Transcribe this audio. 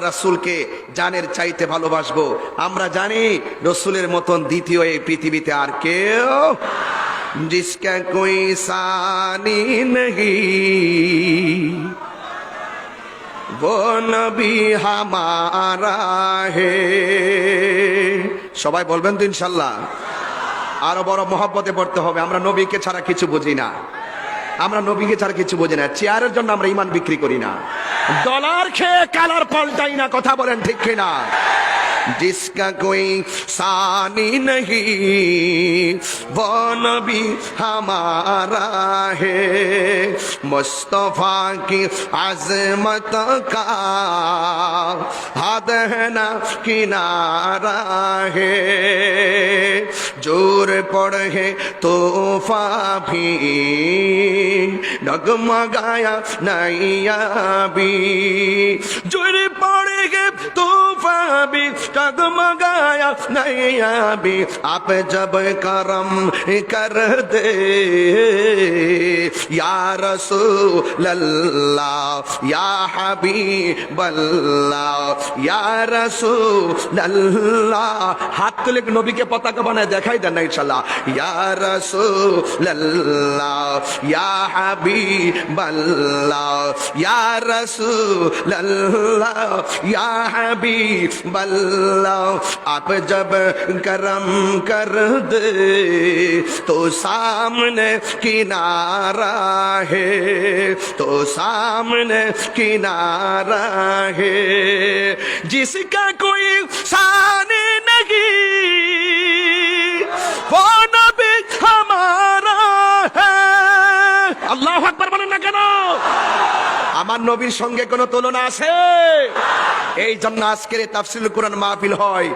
রাসূলকে জানের চাইতে ভালোবাসবো। আমরা জানি রসুলের মতন দ্বিতীয় এই পৃথিবীতে আর কেউ জিসকা কোই সানি নহি वो হামারা হে। সবাই বলবেন তো ইনশাল্লাহ। আরও বড় মহব্বতে পড়তে হবে। আমরা নবীকে ছাড়া কিছু বুঝি না। আমরা নবীকে ছাড়া কিছু বুঝি না। চেয়ারের জন্য আমরা ইমান বিক্রি করি না। ডলার খেয়ে কালার পাল্টাই না কথা বলেন ঠিক কিনা जिसका कोई सानी नहीं वो नबी हमारा है मुस्तफा की अजमत का हद है ना किनारा है जोर पड़ है तोहफा भी ডগমগায়া নাইয়াবি জোরে পড়ে भी डगमगाया नैया भी आप जब करम कर दे या रसूल अल्लाह या हबीब अल्लाह या रसूल अल्लाह হাত তুলে নবীকে পতাকা বানায় দেখাই দেন না ইনশাল্লাহ ইয়া রাসূল আল্লাহ ইয়া হাবিব আল্লাহ ইয়া রাসূল আল্লাহ ইয়া হাবিব बल्ला, आप जब गरम कर दे तो सामने किनारा है तो सामने किनारा है। जिसका আমার নবীর সঙ্গে কোনো তুলনা আছে? এই জন্য আজকের তাফসিল কোরআন মাহফিল হয়।